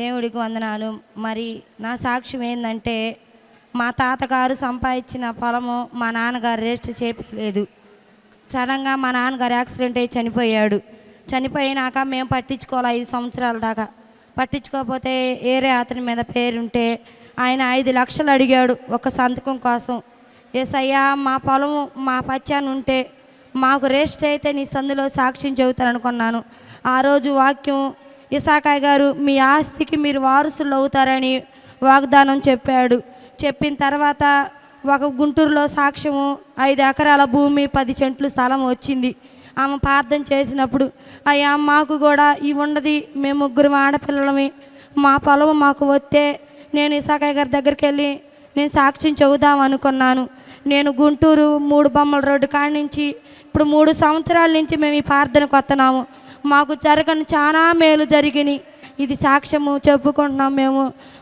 దేవుడికి వందనాలు. మరి నా సాక్ష్యం ఏంటంటే మా తాతగారు సంపాదించిన పొలము మా నాన్నగారు రేస్ట్ చేయలేదు. సడన్గా మా నాన్నగారు యాక్సిడెంట్ అయ్యి చనిపోయాడు. చనిపోయినాక మేము పట్టించుకోవాలి ఐదు సంవత్సరాల దాకా? పట్టించుకోకపోతే ఏరే అతని మీద పేరుంటే ఆయన ఐదు లక్షలు అడిగాడు ఒక సంతకం కోసం. ఏసయ్యా మా పొలము మా పచ్చాను ఉంటే మాకు రేస్ట్ అయితే నీ సందులో సాక్ష్యం చెబుతాను అనుకున్నాను ఆ రోజు వాక్యం ఇసాకాయ్ గారు మీ ఆస్తికి మీరు వారసులు అవుతారని వాగ్దానం చెప్పాడు. చెప్పిన తర్వాత ఒక గుంటూరులో సాక్ష్యము ఐదు ఎకరాల భూమి పది సెంట్లు స్థలం వచ్చింది. ఆమె ప్రార్థన చేసినప్పుడు అయ్యా మాకు కూడా ఇవి ఉండదు మేము ముగ్గురు ఆడపిల్లలమి. మా పొలం మాకు వస్తే నేను ఇసాకాయ్ గారి దగ్గరికి వెళ్ళి నేను సాక్ష్యం చెబుదాం అనుకున్నాను. నేను గుంటూరు మూడు బొమ్మల రోడ్డు కాడి నుంచి ఇప్పుడు మూడు సంవత్సరాల నుంచి మేము ఈ ప్రార్థన కొత్తనాము మాకు జరగని చాలా మేలు జరిగినాయి. ఇది సాక్ష్యము చెప్పుకుంటున్నాం మేము.